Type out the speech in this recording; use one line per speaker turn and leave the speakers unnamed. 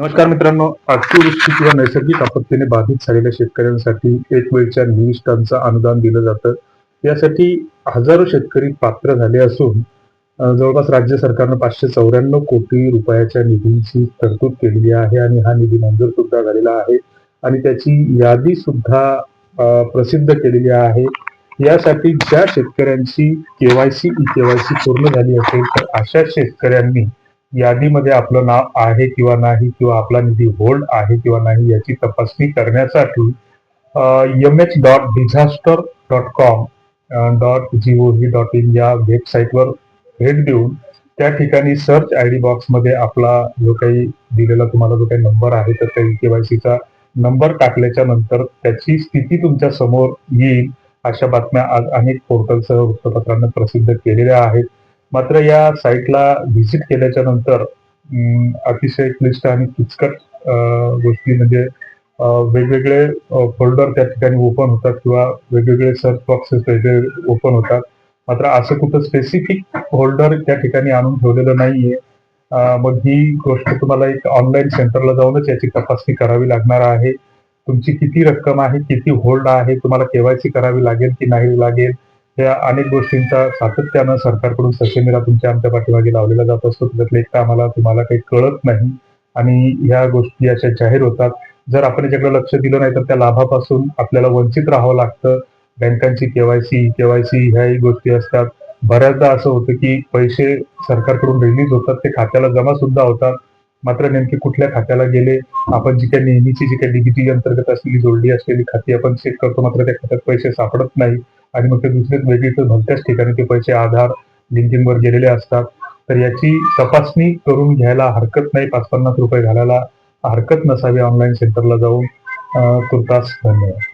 नमस्कार मित्रांनो अतिवृष्टी किंवा नैसर्गिक आपत्तीने बाधित झालेल्या शेतकऱ्यांसाठी एक वेळच्या वीस टनचं अनुदान दिलं जातं. यासाठी हजारो शेतकरी पात्र झाले असून जवळपास राज्य सरकारनं पाचशे चौऱ्याण्णव कोटी रुपयाच्या निधीची तरतूद केलेली आहे आणि हा निधी मंजूर सुद्धा झालेला आहे. आणि त्याची यादी सुद्धा प्रसिद्ध केलेली आहे. यासाठी ज्या शेतकऱ्यांची केवायसी ई केवायसी पूर्ण झाली असेल तर अशा शेतकऱ्यांनी यादीमध्ये आपलं नाव आहे किंवा नाही किंवा आपला निधी होल्ड आहे किंवा नाही याची तपासणी करण्यासाठी M H dot disaster dot com dot G O V dot in या वेबसाईटवर भेट देऊन त्या ठिकाणी सर्च आय डी बॉक्समध्ये आपला जो काही दिलेला तुम्हाला जो काही नंबर आहे तर त्या केवायसीचा नंबर टाकल्याच्या नंतर त्याची स्थिती तुमच्यासमोर येईल अशा बातम्या आज अनेक पोर्टलसह वृत्तपत्रांना प्रसिद्ध केलेल्या आहेत. मात्र या साईटला व्हिजिट केल्याच्यानंतर अतिशय क्लिष्ट आणि किचकट गोष्टी म्हणजे वेगवेगळे फोल्डर त्या ठिकाणी ओपन होतात किंवा वेगवेगळे सर्च बॉक्सेस वेगळे ओपन होतात. मात्र असं कुठं स्पेसिफिक होल्डर त्या ठिकाणी आणून ठेवलेलं नाहीये. मग ही गोष्ट तुम्हाला एक ऑनलाईन सेंटरला जाऊनच याची तपासणी करावी लागणार आहे. तुमची किती रक्कम आहे किती होल्ड आहे तुम्हाला केवायसी करावी लागेल की नाही लागेल? या अनेक गोष्टींचा सातत्यानं सरकारकडून ससेमिरा तुमच्या आमच्या पाठीमागे लावलेला जात असतो. त्यातलं एक आम्हाला तुम्हाला काही कळत नाही आणि ह्या गोष्टी अशा जाहीर होतात. जर आपण याच्याकडे लक्ष दिलं नाही तर त्या लाभापासून आपल्याला वंचित राहावं लागतं. बँकांची केवायसी केवायसी ह्याही गोष्टी असतात. बऱ्याचदा असं होतं की पैसे सरकारकडून रिलीज होतात ते खात्याला जमा सुद्धा होतात. मात्र नेमके कुठल्या खात्याला गेले? आपण जी काही नेहमीची जी काही डीबीटी अंतर्गत असलेली जोडली असलेली खाती आपण चेक करतो मात्र त्या खात्यात पैसे सापडत नाही. आणि मग ते दुसरेच वेगळीच भलत्याच ठिकाणी ते पैसे आधार लिंकिंगवर गेलेले असतात. तर याची तपासणी करून घ्यायला हरकत नाही. पाच पन्नास रुपये घालायला हरकत नसावी. ऑनलाईन सेंटरला जाऊन तुर्तास धन्यवाद.